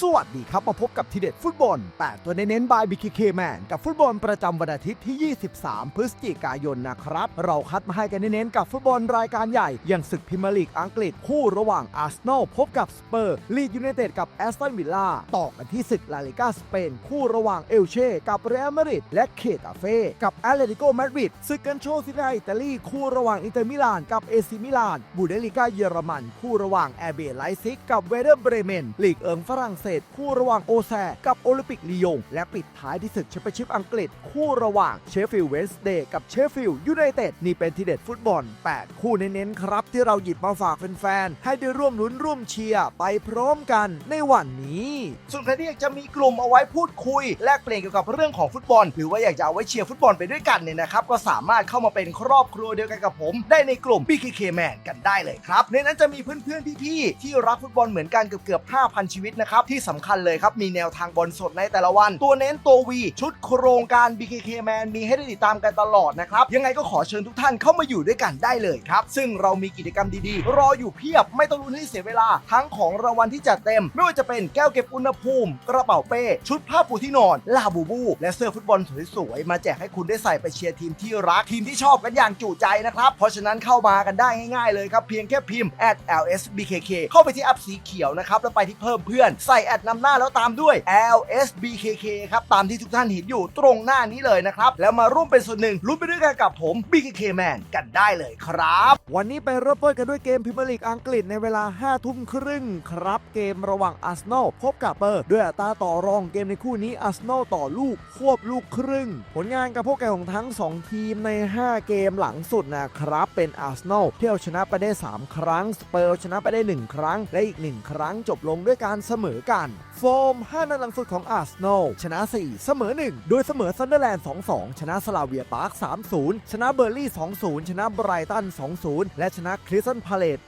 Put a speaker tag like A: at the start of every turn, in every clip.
A: สวัสดีครับ มาพบกับทีเด็ดฟุตบอล 8 ตัวเน้นๆบาย BKK Man กับฟุตบอลประจำวันอาทิตย์ที่ 23 พฤศจิกายนนะครับ เราคัดมาให้กันเน้นๆกับฟุตบอลรายการใหญ่ อย่างศึกพรีเมียร์ลีกอังกฤษคู่ระหว่างอาร์เซนอลพบกับสเปอร์ลีดยูไนเต็ดกับแอสตันวิลล่าต่อกันที่ศึกลาลิกาสเปน คู่ระหว่างเอลเช่กับเรอัลมาดริดและเคตาเฟ่กับแอตเลติโกมาดริดศึกกันโชซินาอิตาลีคู่ระหว่างอินเตอร์มิลานกับเอซิมิลานบูเดลิกาเยอรมัน คู่ระหว่างแอร์เบไลซิกกับเวเดอร์เบรเมนลีกเอิงฝรั่งเศส คู่ระหว่างโอแซกับโอลิมปิกลียง และปิดท้ายที่ศึกแชมเปี้ยนชิพอังกฤษ คู่ระหว่างเชฟฟิลด์เวนส์เดย์กับเชฟฟิลด์ยูไนเต็ดนี่เป็นทีเด็ดฟุตบอล 8 คู่เน้นๆครับ ที่เราหยิบมาฝากแฟนๆให้ได้ร่วมลุ้นร่วมเชียร์ไปพร้อมกันในวันนี้ส่วนใครที่อยากจะมีกลุ่มเอาไว้พูดคุย แลกเปลี่ยนเกี่ยวกับเรื่องของฟุตบอล หรือว่าอยากจะเอาไว้เชียร์ฟุตบอลไปด้วยกันเนี่ยนะครับก็สามารถเข้ามาเป็นครอบครัวเดียวกันกับผม ได้ในกลุ่ม BKK Man กันได้เลยครับในนั้นจะมีเพื่อนๆพี่ๆที่รักฟุตบอลเหมือนกันเกือบเกือบๆ5,000 ชีวิตนะครับที่สำคัญเลยครับ มีแนวทางบอลสดในแต่ละวัน ตัวเน้นตัววี ชุดโครงการ BKK Man มีให้ได้ติดตามกันตลอดนะครับ ยังไงก็ขอเชิญทุกท่านเข้ามาอยู่ด้วยกันได้เลยครับ ซึ่งเรามีกิจกรรมดีๆ รออยู่เพียบไม่ต้องลุ้นให้เสียเวลา ทั้งของรางวัลที่จัดเต็ม ไม่ว่าจะเป็นแก้วเก็บอุณหภูมิ กระเป๋าเป้ชุดผ้าปูที่นอนลาบูบู และเสื้อฟุตบอลสวยๆมาแจกให้คุณได้ใส่ไปเชียร์ทีมที่รักทีมที่ชอบกันอย่างจุใจนะครับเพราะฉะนั้นเข้ามากันได้ง่ายๆเลยครับเพียงแค่พิมพ์ @lsbkk เข้าไปที่แอปสีเขียวนะครับแล้วไปที่เพิ่มเพื่อนใส่แอดนำหน้าแล้วตามด้วย lsbkk ครับตามที่ทุกท่านเห็นอยู่ตรงหน้านี้เลยนะครับ แล้วมาร่วมเป็นส่วนหนึ่งลุ้นไปด้วยกันกับผม BKK Man กันได้เลยครับ วันนี้ไปเริ่มต้นกันด้วยเกมพรีเมียร์ลีกอังกฤษในเวลา 5 ทุ่มครึ่งครับ เกมระหว่างอาร์เซนอลพบกับเปอร์ด้วยอัตราต่อรองเกมในคู่นี้อาร์เซนอลต่อลูกควบลูกครึ่ง ผลงานกับพวกแกของทั้ง 2 ทีมใน 5 เกมหลังสุดนะครับ เป็นอาร์เซนอลที่เอาชนะไปได้ 3 ครั้งสเปอร์ชนะไปได้ 1 ครั้งและอีก 1 ครั้งจบลงด้วยการเสมอกันโฟม 5 นัดหลังสุดของอาร์เซนอลชนะ 4 เสมอ 1 โดยเสมอซันเดอร์แลนด์ 2-2 ชนะสลาเวียปาร์ค 3-0 ชนะเบอร์ลี่ 2-0 ชนะไบรตัน 2-0 และชนะคริสตันพาเลต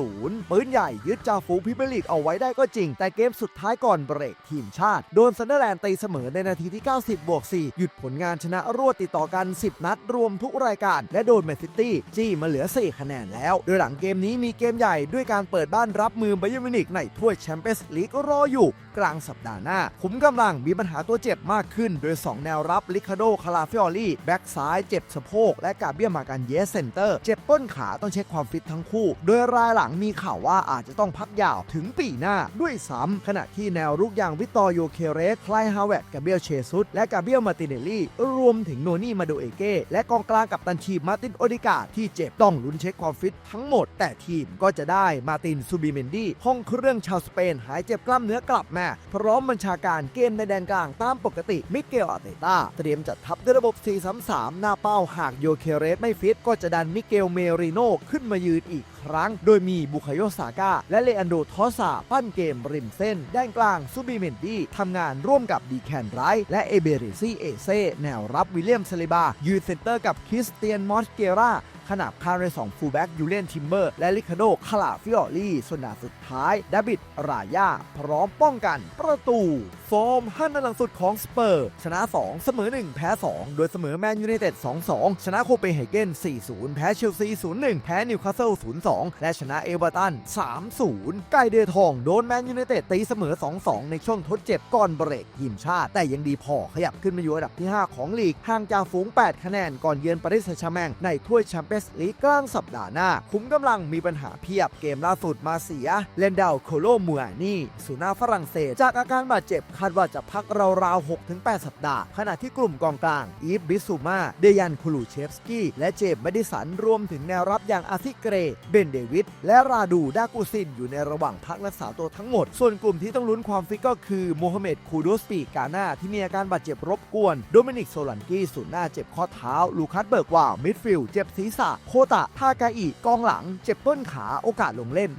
A: 1-0 ปืนใหญ่ยึดจ่าฝูงพรีเมียร์ลีกเอาไว้ได้ก็จริง แต่เกมสุดท้ายก่อนเบรกทีมชาติ โดนซันเดอร์แลนด์ตีเสมอในนาทีที่ 90 บวก 4 หยุดผลงานชนะรวดติดต่อกัน 10 นัดรวมทุกรายการ และโดนแมนซิตี้จี้มาเหลือ 4 คะแนนแล้ว โดยหลังเกมนี้มีเกมใหญ่ด้วยการเปิดบ้านรับมือไบเยร์มิวนิกในถ้วยแชมเปี้ยนส์ลีกรออยกลางสัปดาห์หน้า ขุมกำลังมีปัญหาตัวเจ็บมากขึ้น โดย 2 แนวรับลิคาโดคาราฟิออลี่แบ็กซ้ายเจ็บสะโพก และกาเบียมากันเยสเซนเตอร์เจ็บต้นขาต้องเช็คความฟิตทั้งคู่ โดยรายหลังมีข่าวว่าอาจจะต้องพักยาวถึงปีหน้าด้วยซ้ำขณะที่แนวรุกอย่างวิตตอร์โยเคเรสคลายฮาวเวตกาเบียเชซุสและกาเบียมาติเนลลี่รวมถึงโนนี่มาโดเอเก้และกองกลางกับตันทีมมาร์ตินโอดิกาที่เจ็บต้องลุ้นเช็คความฟิตทั้งหมด แต่ทีมก็จะได้มาตินซูบิเมนดี้ห้องเครื่องชาวสเปนหายเจ็บกล้ามเนื้อกลับมาพร้อมบัญชาการเกมในแดนกลางตามปกติมิเกลอาเตต้าเตรียมจัดทัพด้วยระบบ 4-3-3 หน้าเป้าหากโยเคเรสไม่ฟิต ก็จะดันมิเกลเมริโนขึ้นมายืนอีกครั้ง โดยมีบุคโยซาก้า และเลอันโดทอสาปั้นเกมริมเส้นด้านกลางซูบิเมนดี้ทำงานร่วมกับดีแคนไรท์และเอเบริซีเอเซแนวรับวิลเลียมเซเลบายืนเซนเตอร์กับคริสเตียนมอสเกรา ขนาบข้างในสองฟูลแบ็กยูเลนทิมเบอร์ และลิคาโดคาลาฟิออลี่ส่วนดาสุดท้ายดาบิดรายาพร้อมป้องกันประตูโฟมห้านัดหลังสุดของสเปอร์ ชนะ 2 เสมอ 1 แพ้ 2 โดยเสมอแมนยูไนเต็ด 2-2 ชนะโคเปนเฮเกน 4-0 แพ้เชลซี 0-1 แพ้นิวคาสเซิล 0-2 และชนะเอเวอร์ตัน 3-0 ไกเดือทองโดนแมนยูไนเต็ดตีเสมอ 2-2 ในช่วงทดเจ็บก่อนเบรกทีมชาติ แต่ยังดีพอขยับขึ้นมาอยู่อันดับที่ 5 ของลีกห่างจากฝูง 8 คะแนนก่อนเยือนปารีสแซงต์แชร์แมงในถ้วยแชมเปี้ยนส์ลีกกลางสัปดาห์หน้า คุ้มกำลังมีปัญหาเพียบเกมล่าสุดมาเสีย เลนดาวโคโลมัวนี่สุนาฝรั่งเศส จากอาการบาดเจ็บคาดว่าจะพักราวๆ 6-8 สัปดาห์ ขณะที่กลุ่มกองกลาง อีฟบิสูมาเดยันคูลูเชฟสกี้ และเจมส์แมดิสันรวมถึงแนวรับอย่างอาซิเกร เบนเดวิดและราดูดากูซินอยู่ในระหว่างพักรักษาตัวทั้งหมด ส่วนกลุ่มที่ต้องลุ้นความฟิตก็คือโมฮัมเหม็ดคูโดสปีกาหน้าที่มีอาการบาดเจ็บรบกวน โดมินิกโซลันกี้ศูนหน้าเจ็บข้อเท้า ลูคัสเบิร์กว่ามิดฟิลด์เจ็บศีรษะโคตะ ทากาอิกองหลัง เจ็บต้นขาโอกาสลงเล่น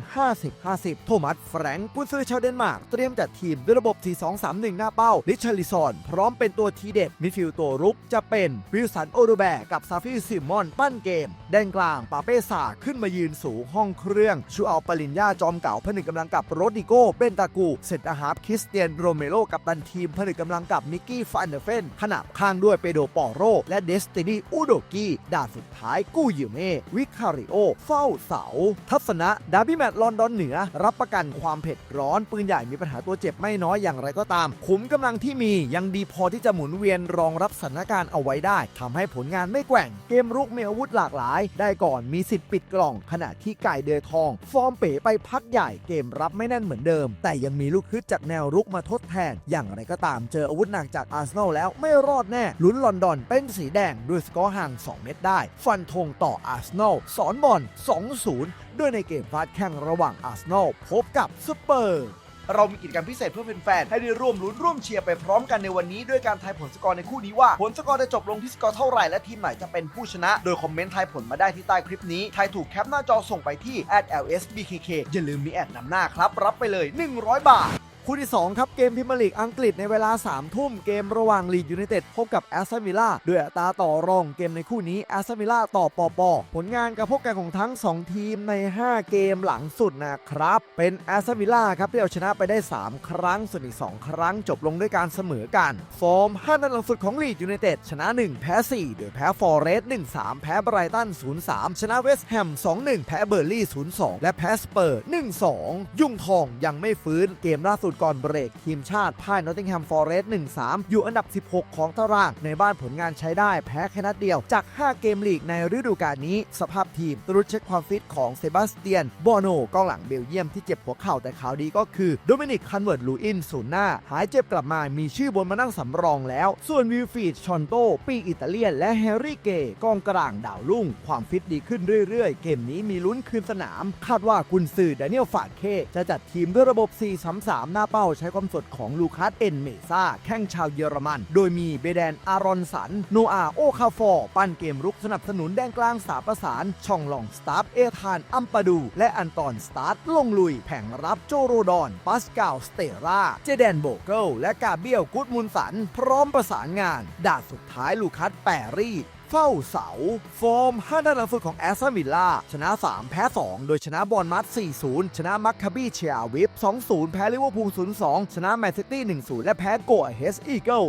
A: 50-50 โทมัส แฟรงค์กุนซือชาวเดนมาร์ก เตรียมจัดทีมด้วยระบบ 4-2-3-1 หน้าเป้า ลิชาริซอน พร้อมเป็นตัวทีเด็ด มิดฟิลด์ตัวรุกจะเป็นวิลสันโอโดแบกับซาฟิซิมอนปั้นเกม แดนกลางปาเป้ซาขึ้นมายืนสูงห้องเครื่องชูเอาปริญญาจอมเก่าผนึกกำลังกับโรดิโกเบนตากูเซนตาฮาร์ฟคริสเตียนโรเมโรกับตันทีมผนึกกำลังกับมิกกี้ฟันเดอร์เฟนขนาบข้างด้วยเปโดปอโร และเดสตินีอูโดกี้ด่านสุดท้ายกู้ยิเมวิคาริโอ เฝ้าเสา ทัศนะดาร์บี้แมตช์ลอนดอนเหนือ รับประกันความเผ็ดร้อน ปืนใหญ่มีปัญหาตัวเจ็บไม่น้อยอย่างไรก็ตาม ขุมกำลังที่มียังดีพอที่จะหมุนเวียนรองรับสถานการณ์เอาไว้ได้ทำให้ผลงานไม่แกว่ง เกมรุกมีอาวุธหลากหลาย ได้ก่อนมีสิทธิ์ปิดกล่อง ขณะที่ไก่เดือทอง ฟอร์มเป๋ไปพักใหญ่เกมรับไม่แน่นเหมือนเดิม แต่ยังมีลูกฮึดจากแนวรุกมาทดแทน อย่างไรก็ตามเจออาวุธหนักจากอาร์เซนอลแล้วไม่รอดแน่ลุ้นลอนดอนเป็นสีแดงด้วยสกอร์ห่าง 2 เม็ดได้ ฟันธงต่ออาร์เซนอลสอนบอล 2-0 ด้วยในเกมฟาดแข่งระหว่างอาร์เซนอลพบกับสเปอร์เรามีกิจกรรมพิเศษเพื่อแฟนๆ ให้ได้ร่วมลุ้นร่วมเชียร์ไปพร้อมกันในวันนี้ ด้วยการทายผลสกอร์ในคู่นี้ว่า ผลสกอร์จะจบลงที่สกอร์เท่าไหร่และทีมไหนจะเป็นผู้ชนะ โดยคอมเมนต์ทายผลมาได้ที่ใต้คลิปนี้ ทายถูกแคปหน้าจอส่งไปที่ @lsbkk อย่าลืมมีแอดนำหน้าครับ รับไปเลย 100 บาท คู่ที่ 2 ครับ เกมพรีเมียร์ลีกอังกฤษในเวลา 3 ทุ่มเกมระหว่างลีดยูไนเต็ดพบกับแอสตันวิลล่าด้วยอัตราต่อรองเกมในคู่นี้แอสตันวิลล่าต่อปอปอผลงานการพบกันของทั้ง 2 ทีมใน 5 เกมหลังสุดนะครับ เป็นแอสตันวิลล่าครับที่เอาชนะไปได้ 3 ครั้งส่วนอีก 2 ครั้งจบลงด้วยการเสมอกัน ฟอร์ม 5 นัดหลังสุดของลีดยูไนเต็ดชนะ 1 แพ้ 4 โดยแพ้ฟอร์เรสต์1-3 แพ้ไบรตัน 0-3 ชนะเวสต์แฮม 2-1 แพ้เบอร์ลี่ 0-2 และแพ้สเปอร์ 1-2 ยุ่งทองยังไม่ฟื้นเกมล่าสุดก่อนเบรก ทีมชาติพ่ายนอตติงแฮมฟอร์เรสต์1-3 อยู่อันดับ 16 ของตาราง ในบ้านผลงานใช้ได้แพ้แค่นัดเดียว จาก 5 เกมลีกในฤดูกาลนี้ สภาพทีมตรวจเช็คความฟิตของเซบาสเตียนบอโนกองหลังเบลเยียมที่เจ็บหัวเข่าแต่ข่าวดีก็คือโดมินิกคันเวิร์ดลูอินศูนย์หน้า หายเจ็บกลับมามีชื่อบนมานั่งสำรองแล้ว ส่วนวิลฟีดชอนโตปีอิตาเลียน และแฮร์รี่เกย์กองกลางดาวรุ่ง ความฟิตดีขึ้นเรื่อยๆ เกมนี้มีลุ้นคืนสนาม คาดว่ากุนซือแดเนียลฟาดเคจะจัดทีมด้วยระบบ 4-3-3 หน้าเป้าใช้ความสดของลูคัสเอ็นเมซ่าแข้งชาวเยอรมัน โดยมีเบแดนอารอนสัน โนอาโอคาฟอร์ปั้นเกมรุกสนับสนุนแดนกลางสาประสาน ช่องหลองสตาร์เอธานอัมปาดู และอันตอนสตาร์ทลงลุย แผงรับโจโรดอน ปัสกาลสเตราเจแดนโบเกิลและกาเบียลกุดมุนสัน พร้อมประสานงานดาดสุดท้ายลูคัสแปรี เฝ้าเสา ฟอร์ม5นัดหลังสุดของแอสตันวิลล่าชนะ 3 แพ้ 2 โดยชนะบอลมัด 4-0 ชนะมัคคาบี้เชียวิฟ 2-0 แพ้ลิเวอร์พูล 0-2 ชนะแมนซิตี้ 1-0 และแพ้โกเฮสอีเกิล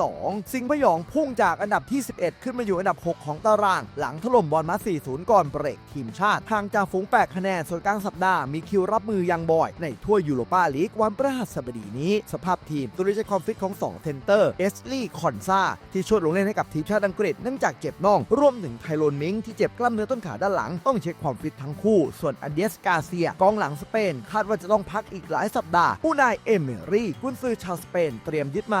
A: 1-2 สิงห์พยองพุ่งจากอันดับที่ 11 ขึ้นมาอยู่อันดับ 6 ของตาราง หลังถล่มบอลมัด 4-0 ก่อนเบรกทีมชาติทางจากฝูง 8 คะแนนส่วนกลางสัปดาห์มีคิวรับมือยังบอย ในทั่วยูโรปาลีกวันพฤหัสบดีนี้ สภาพทีมตัวนี้ใช้ความฟิตของ2เทนเตอร์เอสลีย์คอนซาที่ช่วยลงเล่นให้กับทีมชาติอังกฤษเนื่องจากเจ็บน่อง รวมถึงไทโรนมิงที่เจ็บกล้ามเนื้อต้นขาด้านหลัง ต้องเช็คความฟิตทั้งคู่ ส่วนอันเดสกาเซีย กองหลังสเปน คาดว่าจะต้องพักอีกหลายสัปดาห์ผู้นายเอเมรี่กุนซือชาวสเปน เตรียมยึดมา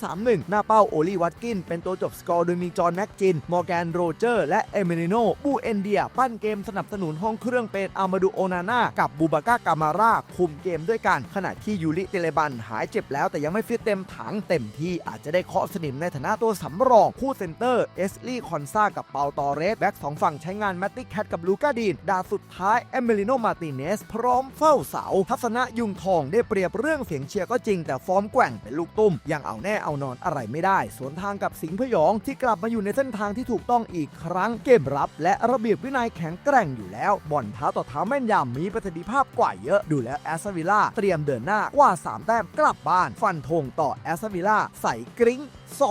A: 4-2-3-1 หน้าเป้าโอลีวัตกิน เป็นตัวจบสกอร์โดยมีจอห์นแม็กจิน มอร์แกนโรเจอร์ และเอเมริโนบูเอนเดีย ปั้นเกมสนับสนุนห้องเครื่องเป็นอามาดูโอนาน่ากับบูบาก้ากามาร่าคุมเกมด้วยกัน ขณะที่ยูริเตเลบันหายเจ็บแล้วแต่ยังไม่ฟิตเต็มถังเต็มที่อาจจะได้เคาะสนิมในฐานะตัวสำรองคู่เซนเตอร์เอสลีคอนซากับเปาตอเรส แบ็กสองฝั่งใช้งานแมตติแคทกับลูกาดีน ดาสุดท้ายเอเมริโนมาติเนส พร้อมเฝ้าเสา ทัศนะยุงทองได้เปรียบเรื่องเสียงเชียร์ก็จริงแต่ฟอร์มแกว่งเป็นลูกตุ้ม ยังเอาแน่เอานอนอะไรไม่ได้ สวนทางกับสิงห์พยองที่กลับมาอยู่ในเส้นทางที่ถูกต้องอีกครั้งเกมรับ และระเบียบวินัยแข็งแกร่งอยู่แล้วบอลเท้าต่อเท้าแม่นยำมีประสิทธิภาพกว่าเยอะดูแล้วแอสวิล่าเตรียมเดินหน้ากว่า 3 แต้มกลับบ้าน ฟันธงต่อแอสวิลล่าใส่กริ้ง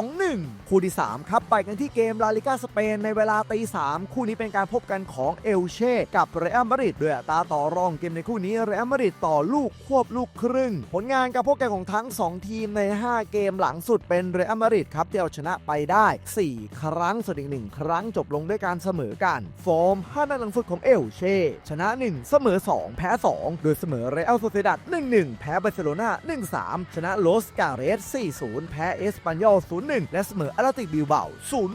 A: 2-1คู่ที่3ครับไปกันที่เกมลาลิกาสเปนในเวลาตี3คู่นี้เป็นการพบกันของเอลเช่กับเรอัลมาดริดด้วยตาต่อรองเกมในคู่นี้เรอัลมาดริดต่อลูกควบลูกครึ่ง ผลงานการพบกันของทั้ง 2 ทีมใน 5 เกมหลังสุดเป็นเรอัลมาดริดครับที่เอาชนะไปได้ 4 ครั้งส่วนอีก1ครั้งจบลงด้วยการเสมอกันฟอร์ม5นัดหลังสุดของเอลเช่ชนะ 1 เสมอ 2 แพ้ 2 โดยเสมอเรอัลโซเซดัด1-1 แพ้บาร์เซโลนา1-3 ชนะโลสกาเรส4-0 แพ้เอสปันยอล0-1 และเสมออาราติกบิลเบา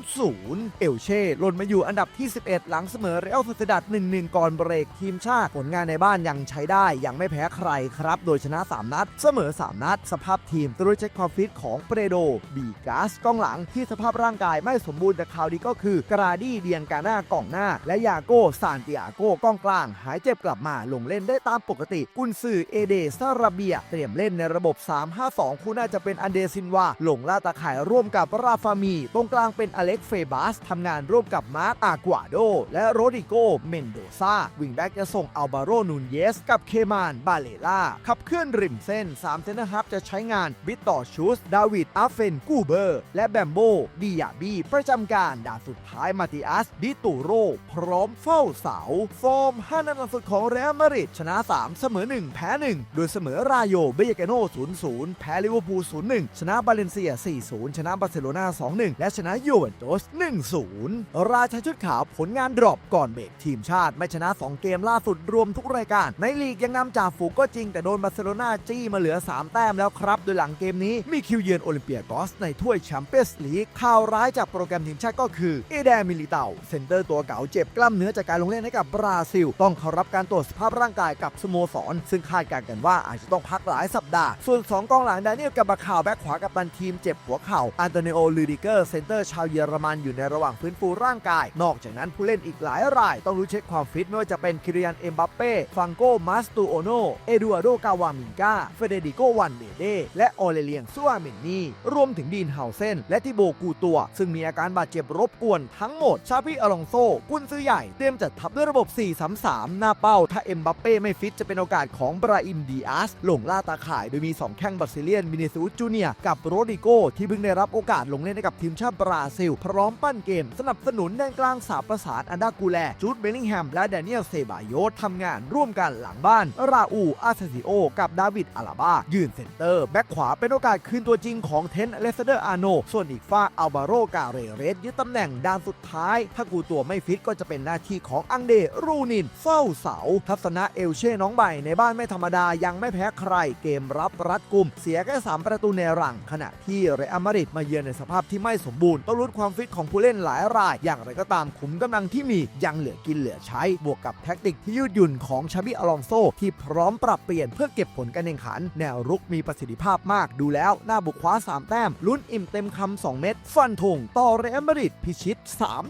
A: 0-0เอลเช่หล่นมาอยู่อันดับที่ 11 หลังเสมอเรอัลโซเซดัด1-1 ก่อนเบรกทีมชาติผลงานในบ้านยังใช้ได้ยังไม่แพ้ใครครับ โดยชนะ 3 นัด เสมอ 3 นัด สภาพทีมตรวจเช็คความฟิตของเปโด บีกาสกองหลังที่สภาพร่างกายไม่สมบูรณ์แต่ข่าวดีก็คือกราดี้เดียนกาหน้ากองหน้า และยาโกซานติอาโก้กองกลาง หายเจ็บกลับมาลงเล่นได้ตามปกติ กุนซือเอเดซาราเบีย เตรียมเล่นในระบบ 3-5-2 คู่น่าจะเป็นอันเดซินวาลงล่าตาข่ายร่วมกับราฟามี ตรงกลางเป็นอเล็กเฟบัสสทำงานร่วมกับมาร์ตอากวาโด และโรดิโก เมนโดซาวิงแบ็กจะส่งอัลบาโรนูนเยส กับเคมาน บาเลล่า ขับเคลื่อนริมเส้น 3 เซนเตอร์ฮับจะใช้งานบิตต่อชูส ดาวิด อาเฟน กูเบอร์ และแบมโบ ดิยาบี ประจำการด่านสุดท้ายมาติอัส ดิตูโร พร้อมเฝ้าเสา ฟอร์ม 5 นัดหลังสุดของเรอัลมาดริดชนะ 3 เสมอ 1 แพ้ 1 โดยเสมอราโย เบยเกโน0-0 แพ้ลิเวอร์พูล0-1 ชนะบาเลนเซีย 4-0 ชนะบาร์เซโลนา2-1 และชนะยูเวนตุส1-0 ราชาชุดขาวผลงานดรอปก่อนเบรกทีมชาติไม่ชนะ 2 เกมล่าสุดรวมทุกรายการ ในลีกยังนำจ่าฝูงก็จริงแต่โดนบาร์เซโลนาจี้มาเหลือ 3 แต้มแล้วครับ โดยหลังเกมนี้มีคิวเยือนโอลิมเปียกอสในถ้วยแชมเปี้ยนส์ลีกข่าวร้ายจากโปรแกรมทีมชาติก็คือเอเดมิลิเตาเซนเตอร์ตัวเก่าเจ็บกล้ามเนื้อจากการลงเล่นให้กับบราซิล ต้องเข้ารับการตรวจสภาพร่างกายกับสโมสร ซึ่งคาดการณ์กันว่าอาจจะต้องพักหลายสัปดาห์ ส่วน 2 กองหลังดานิเอลกับบาคาวแบ็คขวากับตันทีมเจ็บหัวเข่าอันโตนิโอลูดิเกอร์เซนเตอร์ชาวเยอรมันอยู่ในระหว่างฟื้นฟูร่างกาย นอกจากนั้นผู้เล่นอีกหลายราย ต้องรู้เช็คความฟิตไม่ว่าจะเป็นคิริยันเอ็มบัปเป้ฟังโกมาสตูโอโนเอดูอาโดกาวามินกาเฟเดริโกวันเดเดและออเลเลียงซัวเมนนีรวมถึงดีนเฮาเซนและทิโบกูตัว ซึ่งมีอาการบาดเจ็บรบกวนทั้งหมดชาพี่อลองโซกุนซื้อใหญ่เตรียมจัดทัพด้วยระบบ 4-3-3 หน้าเป้า ถ้าเอ็มบัปเป้ไม่ฟิตจะเป็นโอกาสของบราอิมดีอาสหลงล่าตาข่ายโดยมี 2 แข้งบราซิเลียนมินิซูจูเนียกับโรดิโกที่เพิ่งได้รับโอกาสลงเล่นให้กับทีมชาติบราซิล พร้อมปั้นเกม สนับสนุนแดนกลางสาประสานอันดากูแล จูดเบลลิงแฮม และแดเนียลเซบายโยทำงานร่วมกันหลังบ้าน ราอูอาซาซิโอ กับดาวิดอาลาบา ยืนเซนเตอร์ แบ็คขวาเป็นโอกาสคืนตัวจริงของเทนเลสเดอร์อาโน ส่วนอีกฝ้าอัลบาโรกาเรเรสยึดตำแหน่งด้านสุดท้าย ถ้ากูตัวไม่ฟิตก็จะเป็นหน้าที่ของอังเดรูนิน เฝ้าเสา ทัศนะเอลเช่น้องใบในบ้านไม่ธรรมดายังไม่แพ้ใครเกมรับรัดกุม เสียแค่3ประตูในหลังขณะที่เรอัลมาดริดมาเยือนในสภาพที่ไม่สมบูรณ์ต้องลุ้นความฟิตของผู้เล่นหลายราย อย่างไรก็ตามขุมกำลังที่มียังเหลือกินเหลือใช้ บวกกับแท็กติกที่ยืดหยุ่นของชาบิอลองโซ ที่พร้อมปรับเปลี่ยนเพื่อเก็บผลการแข่งขัน แนวรุกมีประสิทธิภาพมากดูแล้ว หน้าบุกคว้า 3 แต้ม ลุ้นอิ่มเต็มคำ2เม็ดฟันธงต่อเรอัลมาดริดพิชิต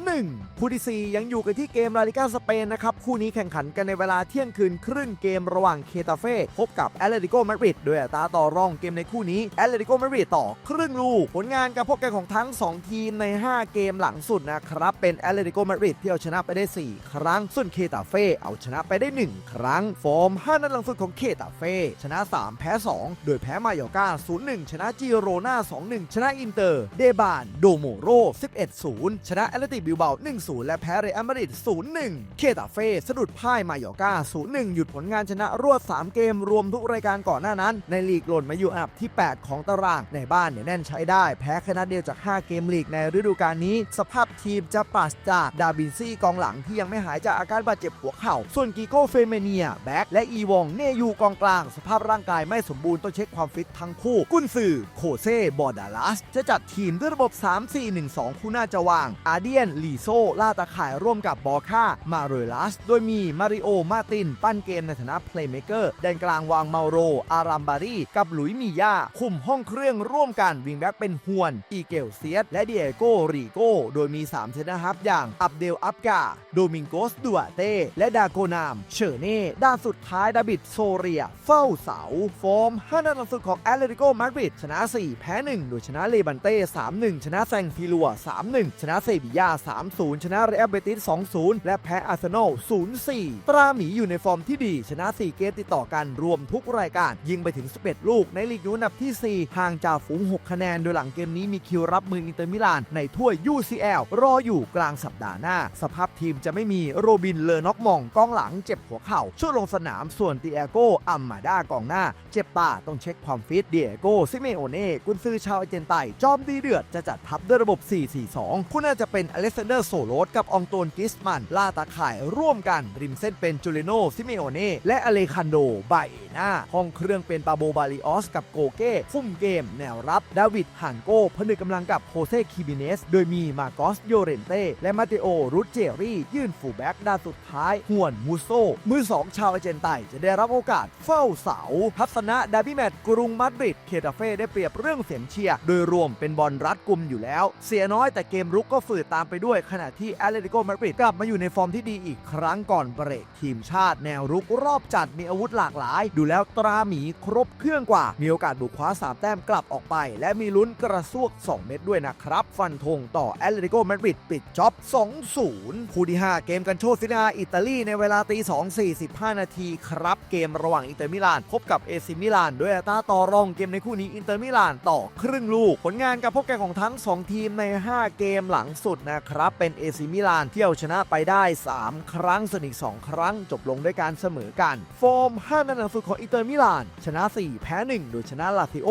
A: 3-1คู่ที่ 4 ยังอยู่กันที่เกมลาลิกาสเปนนะครับคู่นี้แข่งขันกันในเวลาเที่ยงคืนครึ่งเกมระหว่างเคตาเฟ่พบกับแอตเลติโกมาดริดโดยอัตราต่อรองเกมในคู่นี้แอตเลติโกมาดริดต่อครึ่งลูกผลงานการพบกันของทั้ง 2 ทีมใน 5 เกมหลังสุดนะครับ เป็นแอตเลติโกมาดริดที่เอาชนะไปได้ 4 ครั้ง ส่วนเคตาเฟ่เอาชนะไปได้ 1 ครั้ง ฟอร์ม 5 นัดหลังสุดของเคตาเฟ่ชนะ 3 แพ้ 2 โดยแพ้มายอกา0-1 ชนะจิโรนา2-1 ชนะอินเตอร์ เดบานโดโมโร 11-0 ชนะแอตเลติบิลเบา1-0 และแพ้เรอัลมาดริด0-1 เคตาเฟ่สะดุดพ่ายมายอกา0-1 หยุดผลงานชนะรวด 3 เกมรวมทุกรายการก่อนหน้านั้น ในลีกหล่นมาอยู่อันดับที่ 8 ของตารางในบ้านเนี่ยแน่นใช้ได้ แพ้แค่นัดเดียวจาก 5 เกมลีกในฤดูกาลนี้สภาพทีมจะปราศจากดาบินซี่กองหลังที่ยังไม่หายจากอาการบาดเจ็บหัวเข่า ส่วนกิโก้เฟเมเนียแบ็กและอีวองเนยูกองกลาง สภาพร่างกายไม่สมบูรณ์ต้องเช็คความฟิตทั้งคู่ กุนซือโคเซ่บอร์ดาลัส จะจัดทีมด้วยระบบ 3-4-1-2 คู่หน้าจะวาง อาเดียน ลีโซล่าตาข่ายร่วมกับบอค่ามาเรลัส โดยมีมาริโอ มาติน ปั้นเกมในฐานะเพลย์เมเกอร์แดนกลางวางเมาโร อารัมบารีกับหลุยมียาคุมห้องเครื่องร่วมกันวิงแบ็กเป็นฮวน อีเกลเซียสและเดียโกรีโกโดยมี 3 เซนเตอร์ฮับ อย่างอับเดลอับกา โดมิงโกสดัวเต้ และดาโกนาม เชอร์เน่ ด้านสุดท้ายดาบิดโซเรีย เฝ้าเสา ฟอร์ม5นัดสุดของแอตเลติโกมาดริดชนะ 4 แพ้ 1 โดยชนะเลบันเต้ 3-1 ชนะแซงพิลัว 3-1 ชนะเซบียา 3-0 ชนะเรอัลเบติส 2-0 และแพ้อาร์เซนอล 0-4 ตราหมีอยู่ในฟอร์มที่ดี ชนะ 4 เกมติดต่อกันรวมทุกรายการ ยิงไปถึง 11 ลูกในลีกยูอันดับที่ 4 ห่างจากฝูง 6 คะแนน โดยหลังเกมนี้มีคิวรับมืออินเตอร์มิลานในถ้วยยู UCL รออยู่กลางสัปดาห์หน้า สภาพทีมจะไม่มีโรบินเลอน็อกมองกองหลังเจ็บหัวเข่าช่วงลงสนามส่วนติเอโกอัมมาดากองหน้า เจ็บตาต้องเช็คความฟิตเดียโกซิเมโอเน่กุนซือชาวอาร์เจนไตจอมดีเดือดจะจัดทัพด้วยระบบ 4-4-2คู่น่าจะเป็นอเล็กซานเดอร์โซโลสกับองโตนกิสมันล่าตาข่ายร่วมกันริมเส้นเป็นจูเลโนซิเมโอเน่และอเลคันโดไบเอนาห้องเครื่องเป็นปาโบบาลิออสกับโกเก้ คุ้มเกม แนวรับ ดาวิดฮันโก้ผนึกกำลังกับโฮเซคิบิเนส โดยมีมาโกสโยเรนเต้ และมาเตโอ รุเจรี่ ยื่นฟูแบ็กด้านสุดท้ายห่วนมูโซ มือสองชาวอาร์เจนไตจะได้รับโอกาสเฝ้าเสา ทัศนะดาบี้แมตกรุงมาดริด เคตาเฟ่ได้เปรียบเรื่องเสียงเชียร์โดยรวมเป็นบอลรัดกุมอยู่แล้ว เสียน้อยแต่เกมรุกก็ฝืดตามไปด้วยขณะที่แอตเลติโกมาดริดกลับมาอยู่ในฟอร์มที่ดีอีกครั้งก่อนเบรกทีมชาติแนวรุกรอบจัดมีอาวุธหลากหลาย ดูแล้วตราหมีครบเครื่องกว่า มีโอกาสบุกคว้า3แต้มกลับออกไป และมีลุ้นกระซวก 2 เม็ดด้วยนะครับ ฟันธงต่อแอแอตเลติโกมาดริดปิดจ็อบ 2-0 คู่ที่ 5 เกมกันโชซินาอิตาลีในเวลาตี 2 45 นาทีครับ เกมระหว่างอินเตอร์มิลาน พบกับเอซิมิลาน ด้วยอัตราต่อรองเกมในคู่นี้อินเตอร์มิลานต่อครึ่งลูก ผลงานการพบกันของทั้ง 2 ทีมใน 5 เกมหลังสุดนะครับ เป็นเอซิมิลานที่เอาชนะไปได้ 3 ครั้งส่วนอีก 2 ครั้งจบลงด้วยการเสมอกันฟอร์ม5นัดหลังสุดของอินเตอร์มิลาน ชนะ 4 แพ้ 1 โดยชนะลาซิโอ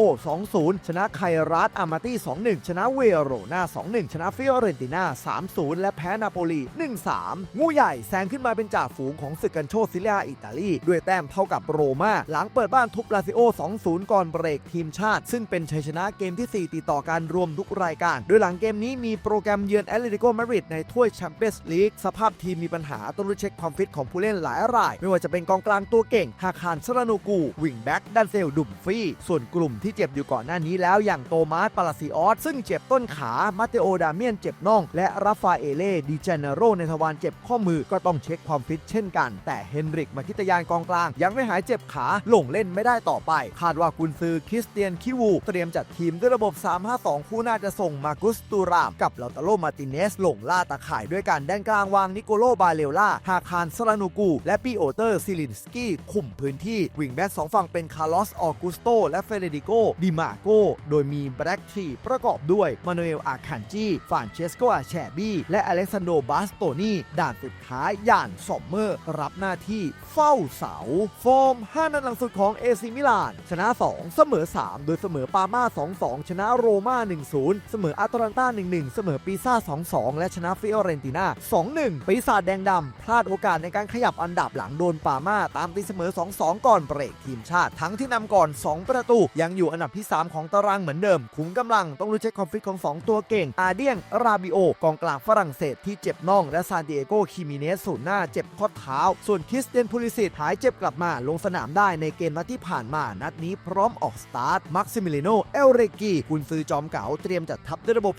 A: 2-0 ชนะไครัสอามาตี้ 2-1 ชนะเวโรนา 2-1 ชนะฟิออเรนติน่า 3-0 และแพ้นาโปลี 1-3 งูใหญ่แซงขึ้นมาเป็นจ่าฝูงของศึกกันโชซิเลียอิตาลี ด้วยแต้มเท่ากับโรมาหลังเปิดบ้านทุบลาซิโอ 2-0 ก่อนเบรกทีมชาติ ซึ่งเป็นชัยชนะเกมที่ 4 ติดต่อการรวมทุกรายการ โดยหลังเกมนี้มีโปรแกรมเยือนแอตเลติโกมาดริดในถ้วยแชมเปี้ยนส์ลีก สภาพทีมมีปัญหาต้องรีบเช็คความฟิตของผู้เล่นหลายราย ไม่ว่าจะเป็นกองกลางตัวเก่งฮาคารสรานูกูวิงแบ็กดันเซลดุมฟี่ส่วนกลุ่มที่เจ็บอยู่ก่อนหน้านี้แล้วอย่างโตมาสปาลาซิออสซึ่งเจ็บต้นขามาเตโอดาเมียนเจ็บน่อง และราฟาเอเล่ดิเจเนโรในทวารเจ็บข้อมือก็ต้องเช็คความฟิตเช่นกัน แต่เฮนริกมาคิตยานกองกลาง ยังไม่หายเจ็บขาลงเล่นไม่ได้ต่อไป คาดว่ากุนซือคริสเตียนคิวู เตรียมจัดทีมด้วยระบบ 3-5-2 คู่น่าจะส่งมากุสตูราม กับลาตาโลมาติเนสลงล่าตาข่ายด้วยกันด้านกลางวางนิโกโลบาเลล่าฮาคารสลานูกู และปีโอเตอร์ซิลินสกี้คุมพื้นที่วิงแบ็กสองฝั่งเป็นคาร์ลอสออกุสโตและเฟเดริโกดิมาโกโดยมีแบล็กทีประกอบด้วยมานูเอลอาคันจีฟานเชสโกอาแชบี้ และอเล็กซานโดบาสโตนีด่านสุดท้ายย่านสอมเมอร์ รับหน้าที่เฝ้าเสา ฟอร์ม 5 นัดหลังสุดของเอซิมิลาน ชนะ 2 เสมอ 3 โดยเสมอปาม่า 2-2 ชนะโรม่า 1-0 เสมออัตแลนต้า 1-1 เสมอปีซ่า 2-2 และชนะฟิออเรนติน่า 2-1 ปีศาจแดงดำ พลาดโอกาสในการขยับอันดับหลังโดนปาม่า ตามตีเสมอ 2-2 ก่อนเบรกทีมชาติ ทั้งที่นำก่อน 2 ประตู ยังอยู่อันดับที่ 3 ของตารางเหมือนเดิมขุมกำลังต้องรู้เช็คความฟิตของ 2 ตัวเก่ง อาเดียงราบิโอกองกลางฝรั่งเศสที่เจ็บน่อง และซานดิเอโกคิมิเนสศูนย์หน้าเจ็บข้อเท้า ส่วนคริสเตียนพูลิสิตหายเจ็บกลับมาลงสนามได้ในเกมนัดที่ผ่านมานัดนี้พร้อมออกสตาร์ทมักซิมิเลโนเอลเรกีกุนซือจอมเก๋าเตรียมจัดทัพด้วยระบบ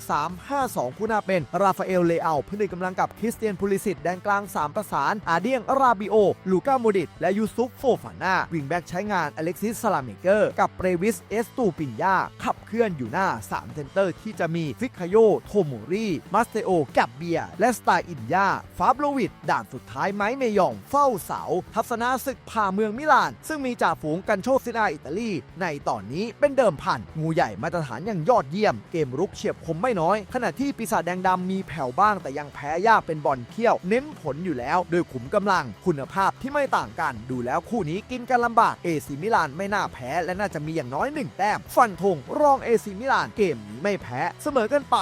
A: 3-5-2 คู่หน้าเป็น ราฟาเอลเลอาเพื่อดึงกำลังกับคริสเตียนพูลิสิตแดนกลาง 3 ประสาน อาเดียงราบิโอ ลูก้าโมดิต และยูซุฟโฟฟาน่าวิงแบ็กใช้งานอเล็กซิสซาลาเมเกอร์ กับเปรวิสเอสตูปินยาขับเคลื่อนอยู่หน้า 3 เซนเตอร์ที่จะมีฟิกคาโยโทโมรีมัสเตโอ กับเบีย และสไตล์อินยาฟาบโลวิด ด่านสุดท้ายไม้เมยอง เฝ้าเสา ทัศนาศึกผ่าเมืองมิลาน ซึ่งมีจ่าฝูงกันโชคซินาอิตาลี ในตอนนี้เป็นเดิมพัน งูใหญ่มาตรฐานอย่างยอดเยี่ยม เกมรุกเฉียบคมไม่น้อย ขณะที่ปีศาจแดงดำมีแผ่วบ้างแต่ยังแพ้ยากเป็นบอลเขี้ยว เน้นผลอยู่แล้วโดยขุมกำลังคุณภาพที่ไม่ต่างกัน ดูแล้วคู่นี้กินกันลำบากเอซิมิลานไม่น่าแพ้และน่าจะมีอย่างน้อยหนึ่งแต้มฟันธงรองเอซิมิลานเกมนี้ไม่แพ้เสมอกันไป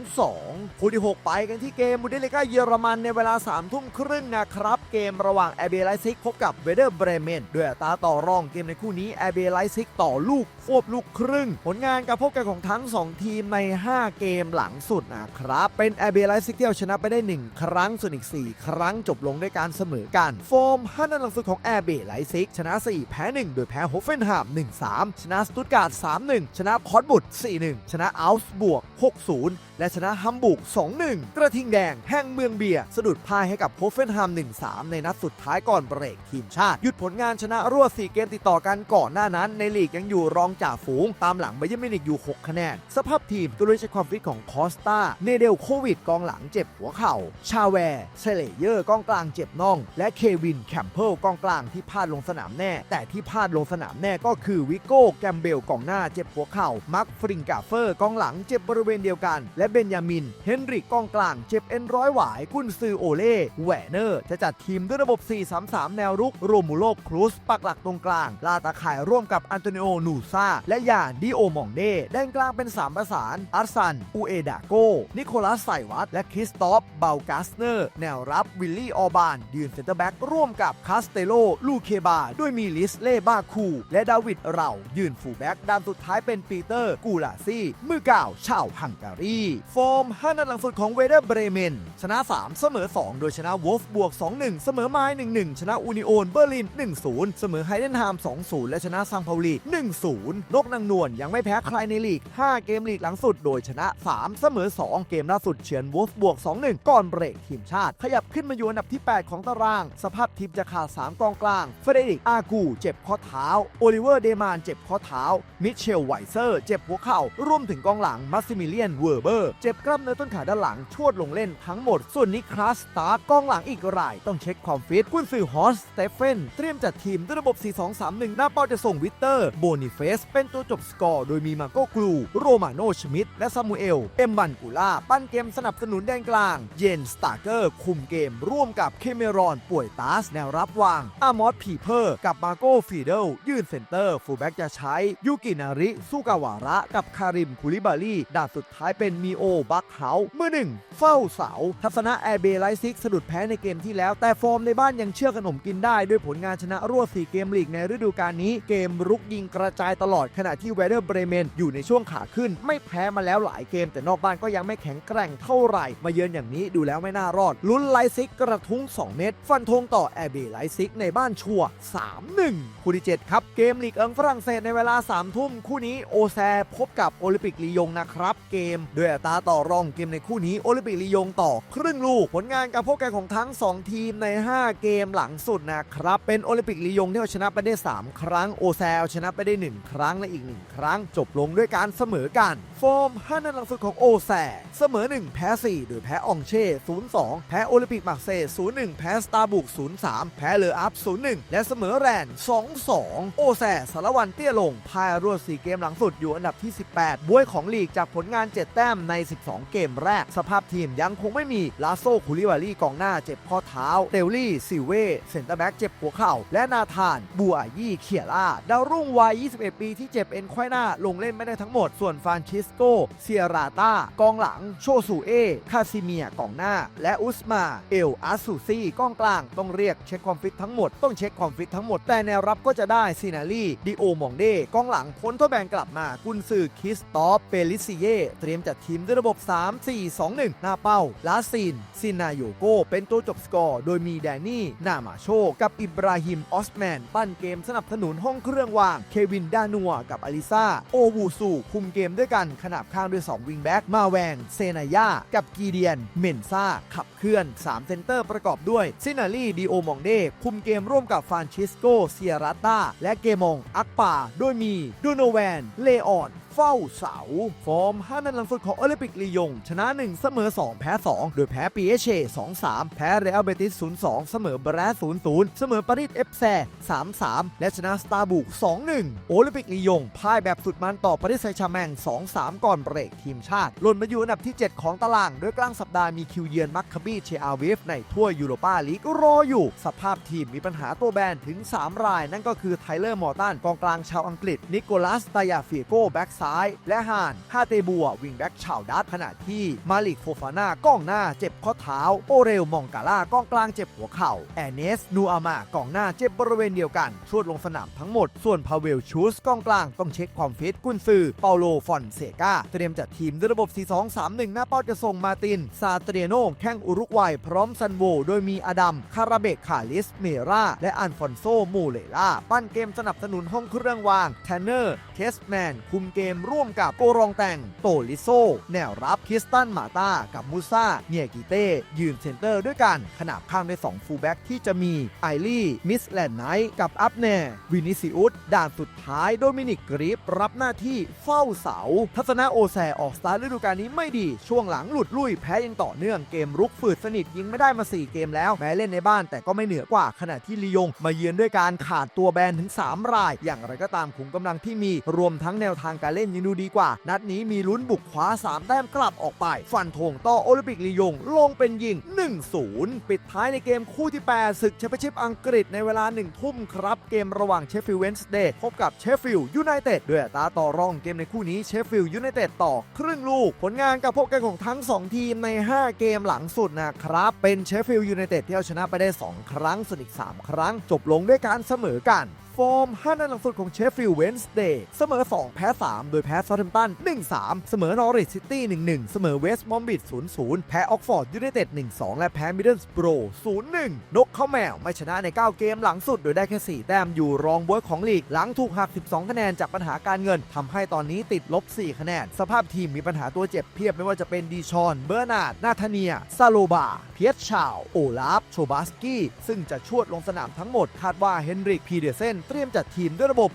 A: 2 คู่ที่ 6 ไปกันที่เกมบุนเดสลิก้าเยอรมันในเวลา3ทุ่มครึ่งนะครับ เกมระหว่างแอเบไลซิกพบกับเวเดอร์เบรเมนด้วยตาต่อรองเกมในคู่นี้แอเบไลซิกต่อลูกควบลูกครึ่ง ผลงานการพบกันของทั้ง 2 ทีมใน 5 เกมหลังสุดนะครับ เป็นแอเบไลซิกที่เอาชนะไปได้ 1 ครั้งส่วนอีก 4 ครั้งจบลงด้วยการเสมอกันฟอร์ม5นัดหลังสุดของแอเบไลซิกชนะ 4 แพ้ 1 โดยแพ้โฮเฟนฮาม1-3 ชนะสตุตการ์ด3-1 ชนะพอร์ตบุต4-1 ชนะอัลส์บวก 6-0และชนะฮัมบู๊ก2-1 กระทิงแดงแห่งเมืองเบียร์สะดุดพ่ายให้กับโฮเฟนฮาม1-3 ในนัดสุดท้ายก่อนเบรกทีมชาติ หยุดผลงานชนะรวด 4 เกมติดต่อกันก่อนหน้านั้น ในลีกยังอยู่รองจ่าฝูง ตามหลังไบเยร์มินิกอยู่ 6 คะแนน สภาพทีมตัวด้วยใช้ความฟิตของคอสตาเนเดลโควิดกองหลังเจ็บหัวเข่า ชาแวร์เซเลเยอร์กองกลางเจ็บน่อง และเควินแคมเพิลกองกลางที่พลาดลงสนามแน่ แต่ที่พลาดลงสนามแน่ก็คือวิโก้แกมเบลกองหน้าเจ็บหัวเข่ามาร์คฟริงกาเฟอร์กองหลังเจ็บบริเวณเดียวกัน และเบนยามิน เฮนริกกองกลาง เจ็บเอ็นร้อยหวาย กุนซือโอเล่แหวเนอร์ จะจัดทีมด้วยระบบ 4-3-3 แนวรุก โรมูโลครูสปักหลักตรงกลาง ลาตาข่ายร่วมกับอันโตนิโอ นูซา และยานดิโอมองเดด้านกลางเป็น 3 ประสาน อาร์ซัน อูเอดาโก นิโคลัสไซวัต และคริสตอฟ เบลกัสเนอร์ แนวรับวิลลี่ ออบาน ยืนเซนเตอร์แบ็กร่วมกับคาสเตโล ลูเคบา ด้วยมีลิสเล่บาคู และดาวิดเรา ยืนฟูแบ็กด้านสุดท้ายเป็นปีเตอร์ กูลาซี่ มือเก่าชาวฮังการีฟอร์ม 5 นัดหลังสุดของเวเดอร์เบรเมน ชนะ 3 เสมอ 2 โดยชนะวอลฟบวก 2-1 เสมอไม้1-1 ชนะอูนิโอนเบอร์ลิน 1-0 เสมอไฮเดนฮาม 2-0 และชนะซังเปาลี1-0 นกนางนวลยังไม่แพ้ใครในลีก 5 เกมลีกหลังสุด โดยชนะ 3 เสมอ 2 เกมล่าสุดเฉือนวอลฟบวก 2-1 ก่อนเบรกทีมชาติ ขยับขึ้นมาอยู่อันดับที่ 8 ของตาราง สภาพทีมจะขาด 3 กองกลาง เฟเดริก อากู เจ็บข้อเท้า โอลิเวอร์ เดมาน เจ็บข้อเท้า มิเชล ไวเซอร์ เจ็บหัวเข่า รวมมถึงกองหลัง มัสซิมิเลียน เวอร์เบอร์เจ็บกล้ามเนื้อต้นขาด้านหลังชวดลงเล่นทั้งหมด ส่วนนิคลัสตาร์กองหลังอีกราย ต้องเช็คความฟิตกุนซือฮอสสเตเฟนเตรียมจัดทีมด้วยระบบ 4-2-3-1 หน้าเป้าจะส่งวิกเตอร์โบนิเฟส เป็นตัวจบสกอร์ โดยมีมาโกกลู โรมาโนชมิดและซามูเอล เอ็มบันกูล่า ปั้นเกมสนับสนุนแดนกลาง เยนสตาร์เกอร์ คุมเกมร่วมกับเคเมรอนป่วยตาสแนวรับวาง อามอสพีเพอร์ กับมาโกฟีเดลยื่นเซนเตอร์ฟูลแบ็กจะใช้ยูกินาริสุกาวาระ กับคาริมคุลิบารีดาบสุดท้ายเป็นมีโอ บัคเฮามือหนึ่งเฝ้าเสา ทัศนะแอร์เบย์ไลซิกสะดุดแพ้ในเกมที่แล้ว แต่ฟอร์มในบ้านยังเชื่อขนมกินได้ด้วยผลงานชนะรวด 4 เกมลีกในฤดูกาลนี้ เกมรุกยิงกระจายตลอดขณะที่เวเดอร์เบรเมนอยู่ในช่วงขาขึ้น ไม่แพ้มาแล้วหลายเกม แต่นอกบ้านก็ยังไม่แข็งแกร่งเท่าไหร่ มาเยือนอย่างนี้ดูแล้วไม่น่ารอด ลุ้นไลซิกกระทุ้ง 2 เม็ดฟันธงต่อแอร์เบย์ไลซิกในบ้านชัว 3-1 คู่ที่ 7 ครับ เกมลีกเอิงฝรั่งเศสในเวลา3ทุ่มคู่นี้โอแซพบกับโอลิมปิกลียงนะครับ เกมด้วยอัตาต่อรองเกมในคู่นี้โอลิมปิกลียงต่อครึ่งลูก ผลงานการพบกันของทั้ง 2 ทีมใน 5 เกมหลังสุดนะครับ เป็นโอลิมปิกลียงที่เอาชนะไปได้ 3 ครั้งโอแซลชนะไปได้ 1 ครั้งและอีก 1 ครั้ง จบลงด้วยการเสมอกัน ฟอร์ม5นัดหลังสุดของโอแซเสมอ 1 แพ้ 4 โดยแพ้อองเช่ 0-2 แพ้โอลิมปิกมาร์เซ่0-1 แพ้สตาร์บุก 0-3 แพ้เลออัพ 0-1 และเสมอแรน 2-2 โอแซสารวันเตี้ยลงพายรวด 4 เกมหลังสุดอยู่อันดับที่ 18 บวยของลีกจากผลงาน 7 แต้มใน 12 เกมแรก สภาพทีมยังคงไม่มีลาโซคูลิวารีกองหน้าเจ็บข้อเท้าเตลลี่ซิเว่เซนเตอร์แบ็กเจ็บหัวเข่าและนาธาน บัวยี่เขียร่าดาวรุ่งวัย 21 ปีที่เจ็บเอ็นไขว้หน้าลงเล่นไม่ได้ทั้งหมดส่วนฟรานชิสโก เซียราตากองหลัง โชซูเอ คาซิเมียกองหน้า และอุสมา เอลอาซูซีกองกลาง ต้องเรียกเช็คความฟิตทั้งหมด ต้องเช็คความฟิตทั้งหมด แต่แนวรับก็จะได้ซินาลีดิโอมองเดกองหลังพ้นทดแบนกลับมากุนซือคิสตอฟเปลิซิเย เตรียมจัดทีมด้วยระบบ 3-4-2-1 หน้าเป้า ลาซิน ซินาโยโก เป็นตัวจบสกอร์ โดยมีแดนนี่ นามาโช กับอิบราฮิม ออสแมน ปั้นเกมสนับสนุนห้องเครื่องวาง เควินดานัว กับอลิซา โอวูซู คุมเกมด้วยกันขนาบข้างด้วย 2 วิงแบ็กมาแวนเซนายา กับกีเดียน เมนซาขับเคลื่อน 3 เซนเตอร์ประกอบด้วยซินาลีดีโอมองเดคุมเกมร่วมกับฟรานชิสโกเซียราตาและเกมอง อักปาโดยมีดูโนแวน เลออน เฝ้าเสา ฟอร์ม 5 นัดหลังสุดของโอลิมปิกลียง ชนะ 1 เสมอ 2 แพ้ 2 โดยแพ้ปีเอเช่2-3 แพ้เรอัลเบติส 0-2 เสมอแบรด0-0 เสมอปารีสเอฟแซ3-3 และชนะสตาร์บุก 2-1 โอลิมปิกลียงพ่ายแบบสุดมันต่อปารีสแซงต์แชร์แมง 2-3 ก่อนเบรกทีมชาติหล่นมาอยู่อันดับที่ 7 ของตาราง โดยกลางสัปดาห์มีคิวเยือนมัคคาบีเชอาวิฟในทั่วยูโรปาลีกรออยู่ สภาพทีมมีปัญหาตัวแบนถึง 3 ราย นั่นก็คือไทเลอร์มอร์ตันกองกลางชาวอังกฤษนิโคลัสตายาฟิโกแบ็กซาย และฮานฮาเตบัววิงแบ็กชาวดัตขณะที่มาลิกโฟฟาน่ากองหน้าเจ็บข้อเท้า โอเรลมองกาล่ากองกลางเจ็บหัวเข่าแอนเนสนูอามากองหน้าเจ็บบริเวณเดียวกันชวดลงสนามทั้งหมด ส่วนพาเวลชูสกองกลางต้องเช็คความฟิตกุนซือเปาโลฟอนเซกาเตรียมจัดทีมด้วยระบบ 4-2-3-1 หน้าเป้าจะส่งมาติน ซาเตเรโนแข้งอุรุกวัยพร้อมซันโว โดยมีอดัม คาราเบกคาลิส เมรา และอันฟอนโซ มูเลล่า ปั้นเกมสนับสนุนห้องเครื่องวาง แทนเนอร์ เคสแมน คุมเกมร่วมกับโกรองแต่งโตลิโซ แนวรับคริสตันมาตากับมูซาเนียกิเต้ยืนเซนเตอร์ด้วยกัน ขนาบข้างด้วย2ฟูลแบ็กที่จะมีไอลี่มิสแลนไนท์กับอัพแนร์วินิซิอุสด่านสุดท้ายโดมินิกกริฟรับหน้าที่เฝ้าเสา ทัศนะโอแซออกสตาร์ฤดูกาลนี้ไม่ดี ช่วงหลังหลุดลุยแพ้ยังต่อเนื่องเกมรุกฝืดสนิทยิงไม่ได้มา 4 เกมแล้ว แม้เล่นในบ้านแต่ก็ไม่เหนือกว่าขณะที่ลียง มาเยือนด้วยการขาดตัวแบนถึง 3 ราย อย่างไรก็ตามขุมกำลังที่มีรวมทั้งแนวทางการเล่นยังดูดีกว่า นัดนี้มีลุ้นบุกคว้า 3 แต้มกลับออกไป ฟันธงต่อโอลิมปิกลียง ลงเป็นยิง 1-0 ปิดท้ายในเกมคู่ที่ 8 ศึกแชมเปี้ยนชิพอังกฤษในเวลา 1 ทุ่มครับ เกมระหว่างเชฟฟิลด์เวนส์เดย์พบกับเชฟฟิลด์ยูไนเต็ดด้วยตาต่อรองเกมในคู่นี้เชฟฟิลด์ยูไนเต็ดต่อครึ่งลูก ผลงานการพบกันของทั้ง 2 ทีมใน 5 เกมหลังสุดนะครับ เป็นเชฟฟิลด์ยูไนเต็ดที่เอาชนะไปได้ 2 ครั้งส่วนอีก 3 ครั้ง จบลงด้วยการเสมอกัน ฟอร์ม 5 นัดหลังสุดของเชฟฟิลด์เวนส์เดย์เสมอ 2 แพ้ 3 โดยแพ้ซาร์เทมตัน 1-3 เสมอนอริทซิตี้ 1-1 เสมอเวสต์มอมบิด 0-0 แพ้ออกฟอร์ดยูไนเต็ด 1-2 และแพ้มิดเดิลสโบร0-1 นกเข้าแมวไม่ชนะใน 9 เกมหลังสุด โดยได้แค่ 4 แต้มอยู่รองบวยของลีก หลังถูกหัก 12 คะแนนจากปัญหาการเงินทำให้ตอนนี้ติดลบ 4 คะแนน สภาพทีมมีปัญหาตัวเจ็บเพียบไม่ว่าจะเป็นดีชอน เบอร์นาร์ด นาธาเนีย ซาโลบา เพียชชาว โอลาฟ โชบาสกี้ ซึ่งจะชวดลงสนามทั้งหมดคาดว่าเฮนริกพีเดเซนเตรียมจัดทีมด้วยระบบ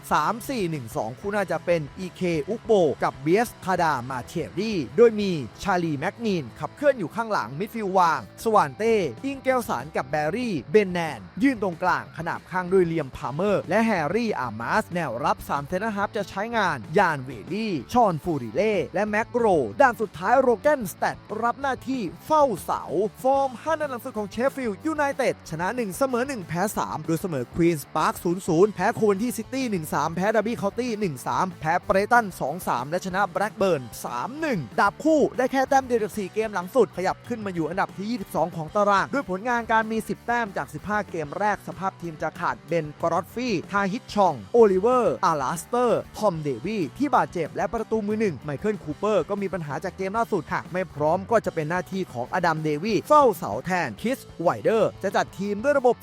A: 3-4-1-2 คู่น่าจะเป็น EK อุกโบ กับเบียสคาดามาเชรีโดยมีชาลีแม็กนีนขับเคลื่อนอยู่ข้างหลังมิดฟิลวาง สวานเต้ อิงเกลสันกับแบรี่ เบนแนน ยืนตรงกลางขนาบข้างด้วยเลียมพาเมอร์ และแฮร์รี่อามาส แนวรับ3เซนต์ฮับจะใช้งานยานเวลี่ ชอนฟูริเล่ และแม็กโร ด้านสุดท้ายโรแกนสแตทรับหน้าที่เฝ้าเสา ฟอร์ม5นัดหลังสุดของเชฟฟิลด์ยูไนเต็ดชนะ 1 เสมอ 1 แพ้ 3 โดยเสมอควีนส์พาร์ค0-0แพ้โคเวนที่ซิตี้ 1-3 แพ้ดับบี้เคาน์ตี้ 1-3 แพ้เบรตัน 2-3 และชนะแบล็กเบิร์น 3-1ดาบคู่ได้แค่แต้มเดียวจาก4เกมหลังสุด ขยับขึ้นมาอยู่อันดับที่ 22 ของตาราง ด้วยผลงานการมี 10 แต้มจาก 15 เกมแรกสภาพทีมจะขาดเบนกรอตฟี่ ทาฮิตชอง โอลิเวอร์ อาลาสเตอร์ ทอมเดวีที่บาดเจ็บและประตูมือหนึ่งไมเคิลคูเปอร์ก็มีปัญหาจากเกมล่าสุดหากไม่พร้อมก็จะเป็นหน้าที่ของอดัมเดวีเฝ้าเสาแทนคิสไวเดอร์จะจัดทีมด้วยระบบ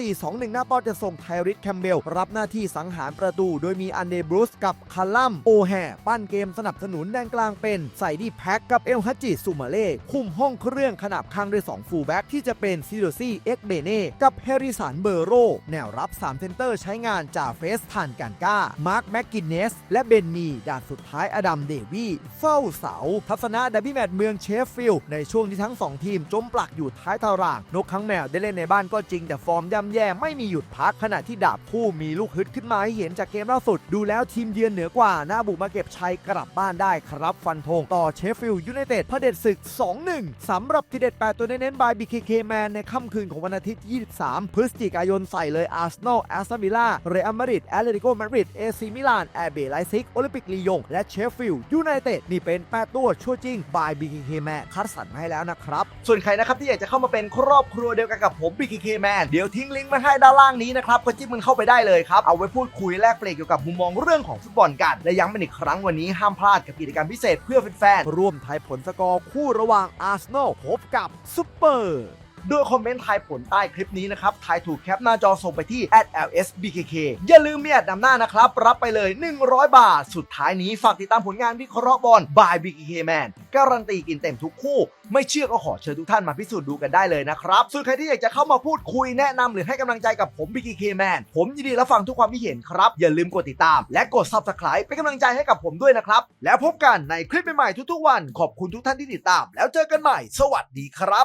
A: 3-4-2-1 หน้าเป้าจะส่งไทริสแคมเบลรับหน้าที่สังหารประตู โดยมีอันเดบรูซกับคาลัมโอแฮปั้นเกมสนับสนุนแดนกลางเป็นไซดี้แพ็กกับเอลฮัจจิซูมาเล่คุมห้องเครื่องขนาบข้างด้วย2ฟูลแบ็กที่จะเป็นซิโดซี่เอ็กเบเน่กับแฮริสันเบอร์โรแนวรับ3เซนเตอร์ใช้งานจาเฟสทานการก้ามาร์คแม็กกินเนส และเบนนีด่านสุดท้ายอดัมเดวีเฝ้าเสา ทัศนะดับบี้แมตเมืองเชฟฟิลด์ในช่วงที่ทั้ง 2 ทีมจมปลักอยู่ท้ายตาราง นกข้างแมวได้เล่นในบ้านก็จริงแต่ฟอร์มย่ำแย่ไม่มีหยุดพักขณะที่ดาบคู่มีลูกฮึดขึ้นมาให้เห็นจากเกมล่าสุด ดูแล้วทีมเยือนเหนือกว่าน่าบุกมาเก็บชัยกลับบ้านได้ครับฟันธงต่อเชฟฟิลด์ยูไนเต็ดพเด็จศึก 2-1 สำหรับทีเด็ด 8 ตัวเน้นๆบาย BKK Man ในค่ำคืนของวันอาทิตย์ 23 พฤศจิกายนใส่เลยอาร์เซนอลแอสตันวิลล่าเรอัลมาดริดแอตเลติโกมาดริดเอซีมิลานแอร์เบไลซิกโอลิมปิกลียงและเชฟฟิลด์ยูไนเต็ดนี่เป็น 8 ตัวชั่วจริงบาย BKK Man คัดสรรมาให้แล้วนะครับ ส่วนใครนะครับที่อยากจะเข้ามาเป็นครอบครัวเดียวกันกับผม BKK Man เดี๋ยวทิ้งลิงก์มาให้ด้านล่างนี้นะครับก็จิ้มมันเข้าไปได้เลยครับ เอาไว้พูดคุยแลกเปลี่ยนเกี่ยวกับมุมมองเรื่องของฟุตบอลกัน และย้ำเป็นอีกครั้งวันนี้ห้ามพลาดกับกิจกรรมพิเศษเพื่อแฟนๆร่วมทายผลสกอร์คู่ระหว่างอาร์เซนอลพบกับซูเปอร์ โดยคอมเมนต์ทายผลใต้คลิปนี้นะครับ ทายถูกแคปหน้าจอส่งไปที่ @lsbkk อย่าลืมเมีแอดนำหน้านะครับ รับไปเลย 100 บาท สุดท้ายนี้ฝากติดตามผลงานวิเคราะห์บอล by BKK Man การันตีกินเต็มทุกคู่ ไม่เชื่อก็ขอเชิญทุกท่านมาพิสูจน์ดูกันได้เลยนะครับ ส่วนใครที่อยากจะเข้ามาพูดคุยแนะนำหรือให้กำลังใจกับผม BKK Man ผมยินดีรับฟังทุกความคิดเห็นครับ อย่าลืมกดติดตาม และกด Subscribe เป็นกำลังใจให้กับผมด้วยนะครับแล้วพบกันในคลิปใหม่ๆทุกๆวัน ขอบคุณทุกท่านที่ติดตาม แล้วเจอกันใหม่ สวัสดีครับ